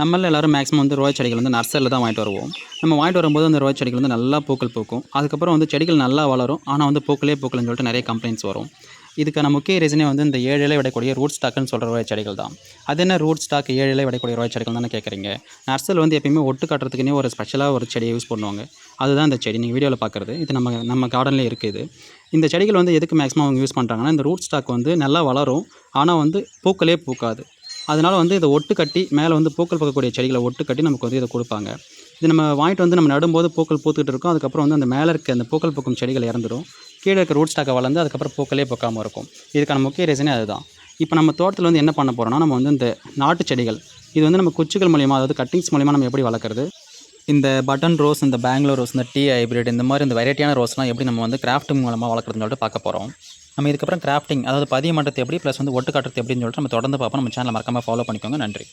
நம்மள எல்லோரும் மேக்ஸிமம் வந்து ரோய் செடிகள் வந்து நர்சரியில் தான் வாங்கிட்டு வருவோம். நம்ம வாங்கிட்டு வரும்போது அந்த ரோய் செடிகள் வந்து நல்லா பூக்கள் பூக்கும். அதுக்கப்புறம் வந்து செடிகள் நல்லா வளரும். ஆனால் வந்து பூக்களே பூக்கலன்னு சொல்லிட்டு நிறைய கம்ப்ளைண்ட்ஸ் வரும். இதுக்கான முக்கிய ரீசனே வந்து இந்த ஏழு இலை விடக்கூடிய ரூட் ஸ்டாக்குன்னு சொல்கிற ரோய் செடிகள் தான். அது என்ன ரூட் ஸ்டாக் ஏழு இலை விடக்கூடிய ரோய் செடிகள் தானே கேட்குறீங்க நர்சல் வந்து எப்பயுமே ஒட்டு காட்டுறதுக்குன்னே ஒரு ஸ்பெஷலாக ஒரு செடியை யூஸ் பண்ணுவாங்க. அதுதான் இந்த செடி. நீங்கள் வீடியோவில் பார்க்குறது இது நம்ம நம்ம கார்டன்லேயே இருக்குது இந்த செடிகள் வந்து எதுக்கு மேக்ஸிமம் அவங்க யூஸ் பண்ணுறாங்கன்னா இந்த ரூட் ஸ்டாக் வந்து நல்லா வளரும். ஆனால் வந்து பூக்களே பூக்காது. அதனால் வந்து இதை ஒட்டு கட்டி மேலே வந்து பூக்கள் பார்க்கக்கூடிய செடிகளை ஒட்டு கட்டி நமக்கு வந்து இதை கொடுப்பாங்க. இது நம்ம வாங்கிட்டு வந்து நம்ம நடும்போது பூக்கள் பூத்துக்கிட்டு இருக்கும். அதுக்கப்புறம் வந்து அந்த மேலே இருக்க அந்த பூக்கள் பூக்கும் செடிகள் இறந்துடும் கீழே இருக்க ரூட் ஸ்டாக்கை வளர்ந்து அதுக்கப்புறம் பூக்களே பூக்காமல் இருக்கும். இதுக்கான முக்கிய ரீசனே அதுதான். இப்போ நம்ம தோட்டத்தில் வந்து என்ன பண்ண போகிறோம்னா நம்ம வந்து இந்த நாட்டு செடிகள் இது வந்து நம்ம குச்சிகள் மூலியமாக அதாவது கட்டிங்ஸ் மூலியமாக நம்ம எப்படி வளர்க்குறது? இந்த பட்டன் ரோஸ் இந்த பெங்களூர் ரோஸ் இந்த டீ ஹைப்ரிட் இந்த மாதிரி இந்த வெரைட்டியான ரோஸ்லாம் எப்படி நம்ம வந்து கிராஃப்டிங் மூலமாக வளர்க்குறதுன்னு சொல்லிட்டு பார்க்க போகிறோம் நம்ம இதுக்கப்புறம் கிராஃப்டிங் அதாவது பதிய மட்டத்தை எப்படி ப்ளஸ் வந்து ஒட்டு காட்டுறது எப்படின்னு சொல்லிட்டு நம்ம தொடர்ந்து பார்ப்போம். நம்ம சேனலை மறக்காமல் ஃபாலோ பண்ணிக்கோங்க. நன்றி.